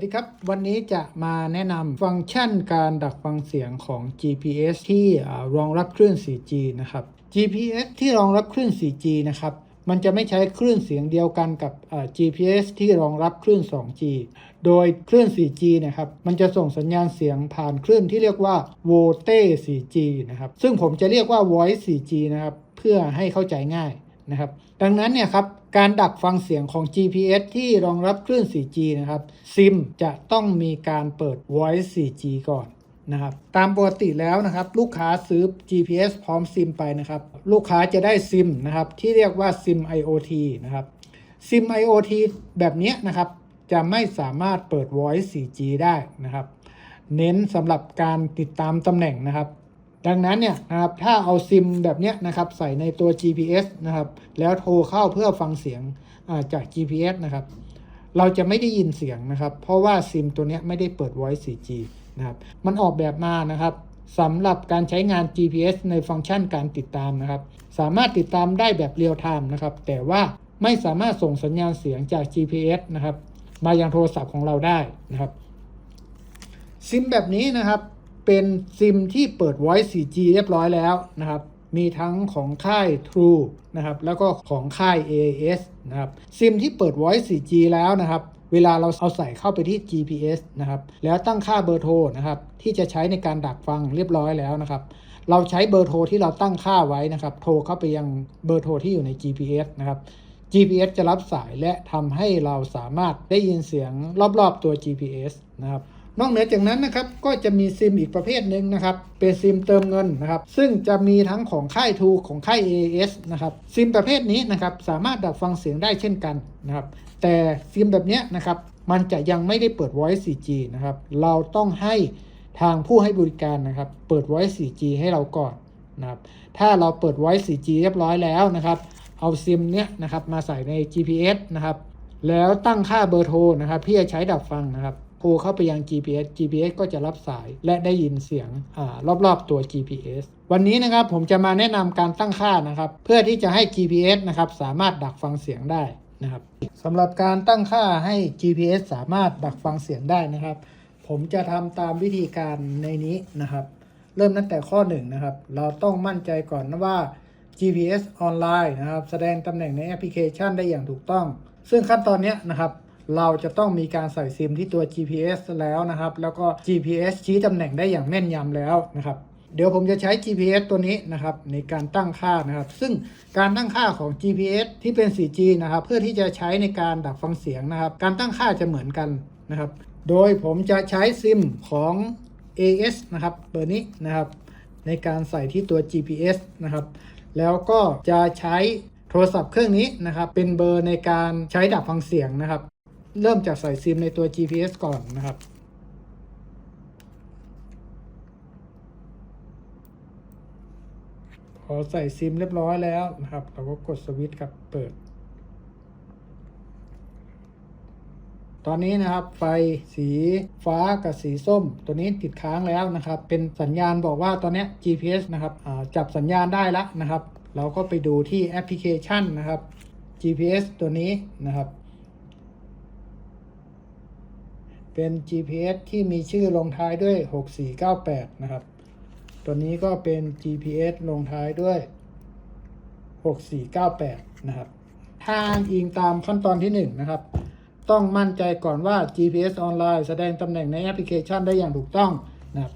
สดีครับ วันนี้จะมาแนะนำฟังก์ชันการดักฟังเสียงของ GPS ที่รองรับคลื่น 4G นะครับ GPS ที่รองรับคลื่น 4G นะครับ มันจะไม่ใช้คลื่นเสียงเดียวกันกับ GPS ที่รองรับคลื่น 2G โดยคลื่น 4G นะครับ มันจะส่งสัญญาณเสียงผ่านคลื่นที่เรียกว่า v o t e 4G นะครับ ซึ่งผมจะเรียกว่า Voice 4G นะครับ เพื่อให้เข้าใจง่าย นะครับ ดังนั้นเนี่ยครับการดักฟังเสียงของ GPS ที่รองรับคลื่น 4G นะครับซิมจะต้องมีการเปิด Voice 4G ก่อนนะครับตามปกติแล้วนะครับ ลูกค้าซื้อ GPS พร้อมซิมไปนะครับ ลูกค้าจะได้ซิมนะครับ ที่เรียกว่าซิม IoT นะครับซิม IoT แบบนี้นะครับ จะไม่สามารถเปิด Voice 4G ได้นะครับ เน้นสำหรับการติดตามตำแหน่งนะครับ ดังนั้นเนี่ยนะครับถ้าเอาซิมแบบเนี้ยนะครับใส่ในตัว GPS นะครับ แล้วโทรเข้าเพื่อฟังเสียงจาก GPS นะครับ เราจะไม่ได้ยินเสียงนะครับ เพราะว่าซิมตัวเนี้ยไม่ได้เปิด Voice 4G นะครับ มันออกแบบมานะครับสำหรับการใช้งาน GPS ในฟังก์ชันการติดตามนะครับ สามารถติดตามได้แบบเรียลไทม์นะครับ แต่ว่าไม่สามารถส่งสัญญาณเสียงจาก GPS นะครับ มายังโทรศัพท์ของเราได้นะครับ ซิมแบบนี้นะครับ เป็นซิมที่เปิด Voice 4G เรียบร้อยแล้วนะครับมีทั้งของค่าย True นะครับแล้วก็ของค่าย AAS นะครับซิมที่เปิด Voice 4G แล้วนะครับ เวลาเราเอาใส่เข้าไปที่ GPS นะครับแล้วตั้งค่าเบอร์โทรนะครับที่จะใช้ในการดักฟังเรียบร้อยแล้วนะครับเราใช้เบอร์โทรที่เราตั้งค่าไว้นะครับโทรเข้าไปยังเบอร์โทรที่อยู่ใน GPS นะครับ GPS จะรับสายและทำให้เราสามารถได้ยินเสียงรอบๆตัว GPS นะครับ นอกเหนือจากนั้นนะครับก็จะมีซิมอีกประเภทหนึ่งนะครับเป็นซิมเติมเงินนะครับซึ่งจะมีทั้งของค่ายทูของค่าย AAS นะครับซิมประเภทนี้นะครับสามารถดักฟังเสียงได้เช่นกันนะครับแต่ซิมแบบนี้นะครับมันจะยังไม่ได้เปิด Voice 4G นะครับเราต้องให้ทางผู้ให้บริการนะครับเปิด Voice 4G ให้เราก่อนนะครับถ้าเราเปิด Voice 4G เรียบร้อยแล้วนะครับเอาซิมเนี้ยนะครับมาใส่ใน GPS นะครับแล้วตั้งค่าเบอร์โทรนะครับที่จะใช้ดักฟังนะครับ โทรเข้าไปยัง GPS GPS ก็จะรับสายและได้ยินเสียงอรอบๆตัว GPS วันนี้นะครับผมจะมาแนะนำการตั้งค่านะครับ เพื่อที่จะให้ GPS นะครับสามารถดักฟังเสียงได้นะครับสำหรับการตั้งค่าให้ GPS สามารถดักฟังเสียงได้นะครับ ผมจะทำตามวิธีการในนี้นะครับ เริ่มตั้งแต่ข้อ1นงนะครับ เราต้องมั่นใจก่อนนะว่า GPS ออนไลน์นะครับ แสดงตำแหน่งในแอปพลิเคชันได้อย่างถูกต้อง ซึ่งขั้นตอนเนี้ยนะครับ เราจะต้องมีการใส่ซิมที่ตัว GPS แล้วนะครับ แล้วก็ GPS ชี้ตำแหน่งได้อย่างแม่นยำแล้วนะครับ เดี๋ยวผมจะใช้ GPS ตัวนี้นะครับในการตั้งค่านะครับ ซึ่งการตั้งค่าของ GPS ที่เป็น 4G นะครับ เพื่อที่จะใช้ในการดักฟังเสียงนะครับ การตั้งค่าจะเหมือนกันนะครับ โดยผมจะใช้ซิมของ AS นะครับเบอร์นี้นะครับ ในการใส่ที่ตัว GPS นะครับ แล้วก็จะใช้โทรศัพท์เครื่องนี้นะครับ เป็นเบอร์ในการใช้ดักฟังเสียงนะครับ เริ่มจากใส่ซิมในตัว GPS ก่อนนะครับ พอใส่ซิมเรียบร้อยแล้วนะครับ เราก็กดสวิตช์กับเปิด ตอนนี้นะครับไฟสีฟ้ากับสีส้ม ตัวนี้ติดค้างแล้วนะครับ เป็นสัญญาณบอกว่าตอนนี้ GPS นะครับจับสัญญาณได้แล้วนะครับ เราก็ไปดูที่แอปพลิเคชันนะครับ GPS ตัวนี้นะครับ เป็น GPS ที่มีชื่อลงท้ายด้วย 6498 นะครับ ตัวนี้ก็เป็น GPS ลงท้ายด้วย 6498 นะครับ ถ้าอ้างอิงตามขั้นตอนที่ 1 นะครับ ต้องมั่นใจก่อนว่า GPS ออนไลน์แสดงตำแหน่งในแอปพลิเคชันได้อย่างถูกต้องนะครับ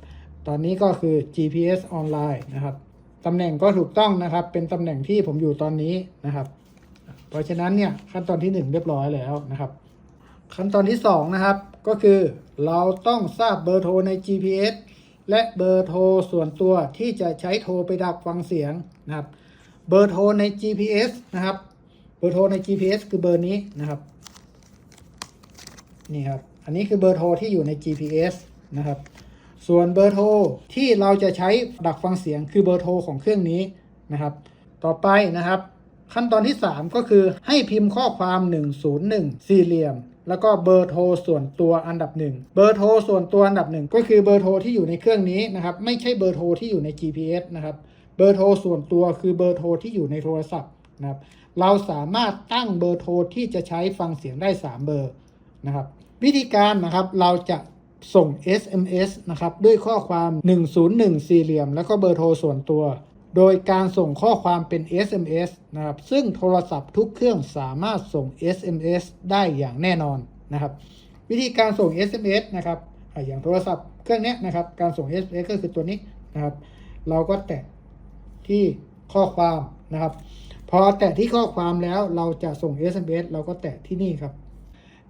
ตอนนี้ก็คือ GPS ออนไลน์นะครับตำแหน่งก็ถูกต้องนะครับ เป็นตำแหน่งที่ผมอยู่ตอนนี้นะครับ เพราะฉะนั้นเนี่ยขั้นตอนที่ 1 เรียบร้อยแล้วนะครับ ขั้นตอนที่2นะครับ ก็คือเราต้องทราบเบอร์โทรใน GPS และเบอร์โทรส่วนตัวที่จะใช้โทรไปดักฟังเสียงนะครับ เบอร์โทรใน GPS นะครับ เบอร์โทรใน GPS คือเบอร์นี้นะครับ นี่ครับ อันนี้คือเบอร์โทรที่อยู่ใน GPS นะครับ ส่วนเบอร์โทรที่เราจะใช้ดักฟังเสียงคือเบอร์โทรของเครื่องนี้นะครับ ต่อไปนะครับ ขั้นตอนที่ 3 ก็คือให้พิมพ์ข้อความ 101 สี่เหลี่ยม แล้วก็เบอร์โทรส่วนตัวอันดับหนึ่งเบอร์โทรส่วนตัวอันดับหนึ่งก็คือเบอร์โทรที่อยู่ในเครื่องนี้นะครับไม่ใช่เบอร์โทรที่อยู่ใน GPS นะครับเบอร์โทรส่วนตัวคือเบอร์โทรที่อยู่ในโทรศัพท์นะครับเราสามารถตั้งเบอร์โทรที่จะใช้ฟังเสียงได้ 3 เบอร์นะครับวิธีการนะครับเราจะส่ง SMS นะครับด้วยข้อความ 101 สี่เหลี่ยม แล้วก็เบอร์โทรส่วนตัว โดยการส่งข้อความเป็น SMS นะครับ ซึ่งโทรศัพท์ทุกเครื่องสามารถส่ง SMS ได้อย่างแน่นอนนะครับ วิธีการส่ง SMS นะครับ อย่างโทรศัพท์เครื่องนี้นะครับ การส่ง SMS ก็คือตัวนี้นะครับ เราก็แตะที่ข้อความนะครับ พอแตะที่ข้อความแล้วเราจะส่ง SMS เราก็แตะที่นี่ครับ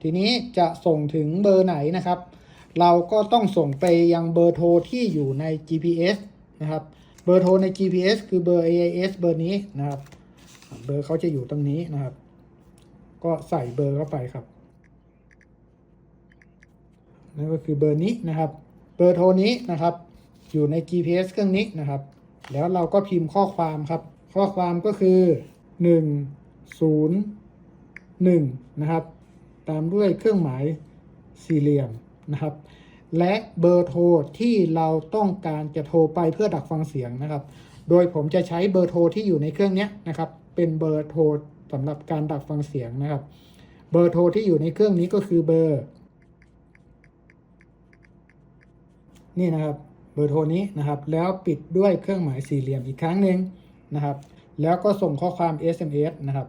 ทีนี้จะส่งถึงเบอร์ไหนนะครับ เราก็ต้องส่งไปยังเบอร์โทรที่อยู่ใน GPS นะครับ เบอร์โทรใน GPS คือเบอร์ AIS เบอร์นี้นะครับ เบอร์เขาจะอยู่ตรงนี้นะครับ ก็ใส่เบอร์เข้าไปครับนั่นก็คือเบอร์นี้นะครับ เบอร์โทรนี้นะครับ อยู่ใน GPS เครื่องนี้นะครับ แล้วเราก็พิมพ์ข้อความครับ ข้อความก็คือ 1 0 1 นะครับ ตามด้วยเครื่องหมายสี่เหลี่ยมนะครับ และเบอร์โทรที่เราต้องการจะโทรไปเพื่อดักฟังเสียงนะครับ โดยผมจะใช้เบอร์โทรที่อยู่ในเครื่องนี้นะครับ เป็นเบอร์โทรสำหรับการดักฟังเสียงนะครับ เบอร์โทรที่อยู่ในเครื่องนี้ก็คือเบอร์ นี่นะครับ เบอร์โทรนี้นะครับ แล้วปิดด้วยเครื่องหมายสี่เหลี่ยมอีกครั้งหนึ่งนะครับ แล้วก็ส่งข้อความ SMS นะครับ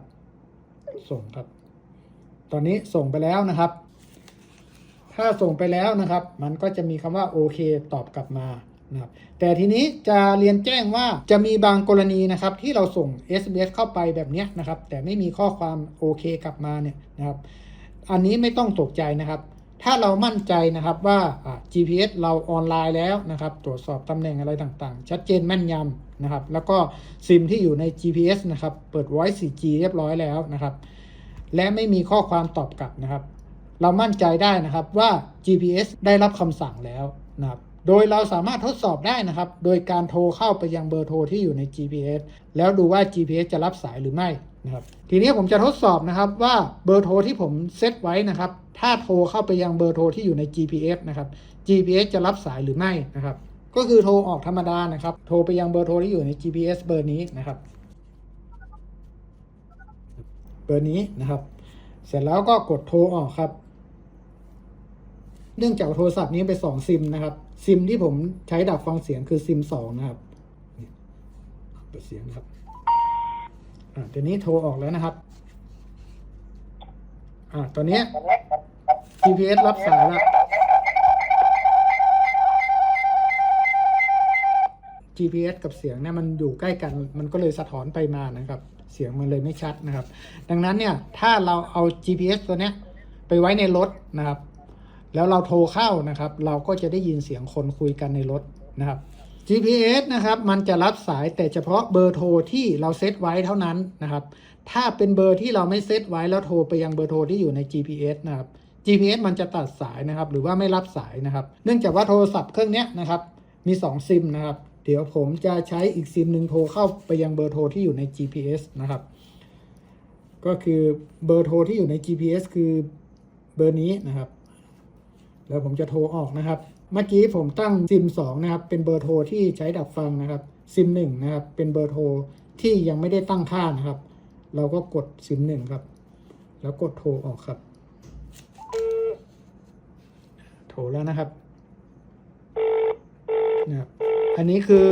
ส่งครับ ตอนนี้ส่งไปแล้วนะครับ ถ้าส่งไปแล้วนะครับ มันก็จะมีคำว่าโอเคตอบกลับมานะครับแต่ทีนี้จะเรียนแจ้งว่าจะมีบางกรณีนะครับที่เราส่ง SMS เข้าไปแบบนี้นะครับ แต่ไม่มีข้อความโอเคกลับมาเนี่ยนะครับอันนี้ไม่ต้องตกใจนะครับ ถ้าเรามั่นใจนะครับว่าอ่า GPS เราออนไลน์แล้วนะครับ ตรวจสอบตำแหน่งอะไรต่างๆ ชัดเจนแม่นยำนะครับ แล้วก็ซิมที่อยู่ใน GPS นะครับ เปิด Voice 4G เรียบร้อยแล้วนะครับ และไม่มีข้อความตอบกลับนะครับ เรามั่นใจได้นะครับว่า GPS ได้รับคำสั่งแล้วนะครับโดยเราสามารถทดสอบได้นะครับ โดยการโทรเข้าไปยังเบอร์โทรที่อยู่ใน GPS แล้วดูว่า GPS จะรับสายหรือไม่นะครับ ทีนี้ผมจะทดสอบนะครับว่าเบอร์โทรที่ผมเซตไว้นะครับ ถ้าโทรเข้าไปยังเบอร์โทรที่อยู่ใน GPS นะครับ GPS จะรับสายหรือไม่นะครับ ก็คือโทรออกธรรมดานะครับ โทรไปยังเบอร์โทรที่อยู่ใน GPS เบอร์นี้นะครับ เบอร์นี้นะครับ เสร็จแล้วก็กดโทรออกครับ เนื่องจากโทรศัพท์นี้เป็นสองซิมนะครับ ซิมที่ผมใช้ดักฟังเสียงคือซิมสองนะครับเปิดเสียงนะครับอ่าตอนนี้โทรออกแล้วนะครับ อ่าตอนนี้ GPS รับสายแล้ว GPS กับเสียงเนี่ยมันอยู่ใกล้กัน มันก็เลยสะท้อนไปมานะครับ เสียงมันเลยไม่ชัดนะครับ ดังนั้นเนี่ย ถ้าเราเอา GPS ตัวเนี้ย ไปไว้ในรถนะครับ แล้วเราโทรเข้านะครับ เราก็จะได้ยินเสียงคนคุยกันในรถนะครับ GPS นะครับมันจะรับสายแต่เฉพาะเบอร์โทรที่เราเซตไว้เท่านั้นนะครับ ถ้าเป็นเบอร์ที่เราไม่เซตไว้แล้วโทรไปยังเบอร์โทรที่อยู่ใน GPS นะครับ GPS มันจะตัดสายนะครับหรือว่าไม่รับสายนะครับ เนื่องจากว่าโทรศัพท์เครื่องนี้นะครับมี 2 ซิมนะครับ เดี๋ยวผมจะใช้อีกซิมหนึ่งโทรเข้าไปยังเบอร์โทรที่อยู่ใน GPS นะครับ ก็คือเบอร์โทรที่อยู่ใน GPS คือเบอร์นี้นะครับ แล้วผมจะโทรออกนะครับ เมื่อกี้ผมตั้งซิม2นะครับ เป็นเบอร์โทรที่ใช้ดักฟังนะครับ ซิม1นะครับ เป็นเบอร์โทรที่ยังไม่ได้ตั้งค่านะครับ เราก็กดซิม1ครับ แล้วกดโทรออกครับ โทรแล้วนะครับนะครับ อันนี้คือ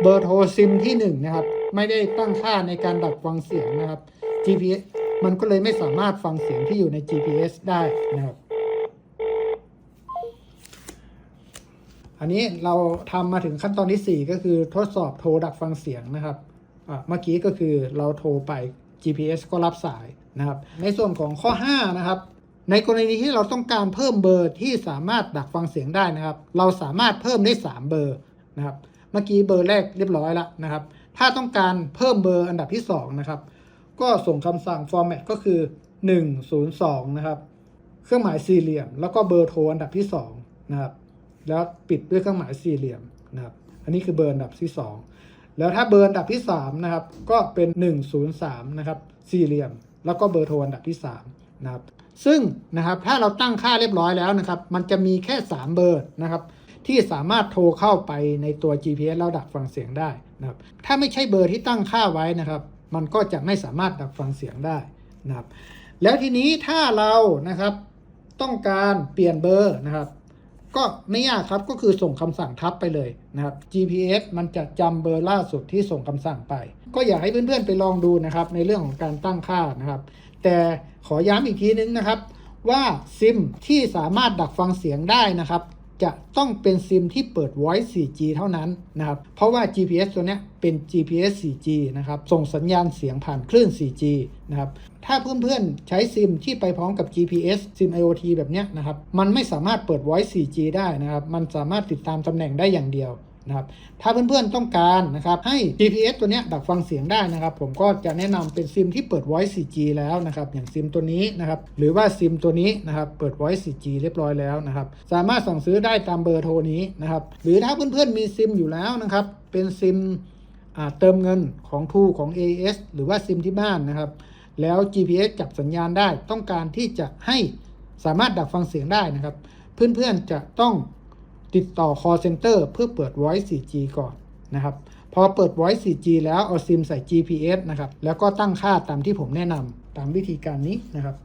เบอร์โทรซิมที่หนึ่งนะครับ ไม่ได้ตั้งค่าในการดักฟังเสียงนะครับ GPS มันก็เลยไม่สามารถฟังเสียงที่อยู่ใน GPS ได้นะครับ อันนี้เราทำมาถึงขั้นตอนที่ 4 ก็คือทดสอบโทรดักฟังเสียงนะครับอะเมื่อกี้ก็คือเราโทรไป GPS ก็รับสายนะครับ ในส่วนของข้อ 5 นะครับ ในกรณีที่เราต้องการเพิ่มเบอร์ที่สามารถดักฟังเสียงได้นะครับ เราสามารถเพิ่มได้ 3 เบอร์นะครับ เมื่อกี้เบอร์แรกเรียบร้อยแล้วนะครับ ถ้าต้องการเพิ่มเบอร์อันดับที่ 2 นะครับ ก็ส่งคำสั่ง format ก็คือ 102 นะครับ เครื่องหมายสี่เหลี่ยม แล้วก็เบอร์โทรอันดับที่2นะครับ แล้วปิดด้วยเครื่องหมายสี่เหลี่ยมนะครับ อันนี้คือเบอร์อันดับที่ 2 แล้วถ้าเบอร์อันดับที่3นะครับ ก็เป็น 103 นะครับ สี่เหลี่ยม แล้วก็เบอร์โทรอันดับที่3นะครับ ซึ่งนะครับ ถ้าเราตั้งค่าเรียบร้อยแล้วนะครับ มันจะมีแค่ 3 เบอร์นะครับ ที่สามารถโทรเข้าไปในตัว GPS แล้วดักฟังเสียงได้นะครับ ถ้าไม่ใช่เบอร์ที่ตั้งค่าไว้นะครับ มันก็จะไม่สามารถดักฟังเสียงได้นะครับ แล้วทีนี้ถ้าเรานะครับ ต้องการเปลี่ยนเบอร์นะครับ ก็ไม่ยากครับก็คือส่งคำสั่งทับไปเลยนะครับ GPS มันจะจำเบอร์ล่าสุดที่ส่งคำสั่งไป ก็อยากให้เพื่อนๆไปลองดูนะครับในเรื่องของการตั้งค่านะครับ แต่ขอย้ำอีกทีนึงนะครับ ว่าซิมที่สามารถดักฟังเสียงได้นะครับ จะต้องเป็นซิมที่เปิด Voice 4G เท่านั้นนะครับ เพราะว่า GPS ตัวนี้เป็น GPS 4G นะครับ ส่งสัญญาณเสียงผ่านคลื่น 4G นะครับ ถ้าเพื่อนๆ ใช้ซิมที่ไปพร้อมกับ GPS ซิม IoT แบบนี้นะครับ มันไม่สามารถเปิด Voice 4G ได้นะครับ มันสามารถติดตามตำแหน่งได้อย่างเดียว นะครับถ้าเพื่อนๆต้องการนะครับให้ GPS ตัวนี้ดักฟังเสียงได้นะครับ ผมก็จะแนะนำเป็นซิมที่เปิด Voice 4G แล้วนะครับอย่างซิมตัวนี้นะครับหรือว่าซิมตัวนี้นะครับเปิด Voice 4G เรียบร้อยแล้วนะครับสามารถสั่งซื้อได้ตามเบอร์โทรนี้นะครับหรือถ้าเพื่อนๆมีซิมอยู่แล้วนะครับเป็นซิมเติมเงินของ True ของ AS หรือว่าซิมที่บ้านนะครับแล้ว GPS จับสัญญาณได้ต้องการที่จะให้สามารถดักฟังเสียงได้นะครับ เพื่อนๆจะต้อง ติดต่อ call center เพื่อเปิด voice 4G ก่อนนะครับ พอเปิด voice 4G แล้วเอาซิมใส่ GPS นะครับ แล้วก็ตั้งค่าตามที่ผมแนะนำตามวิธีการนี้นะครับ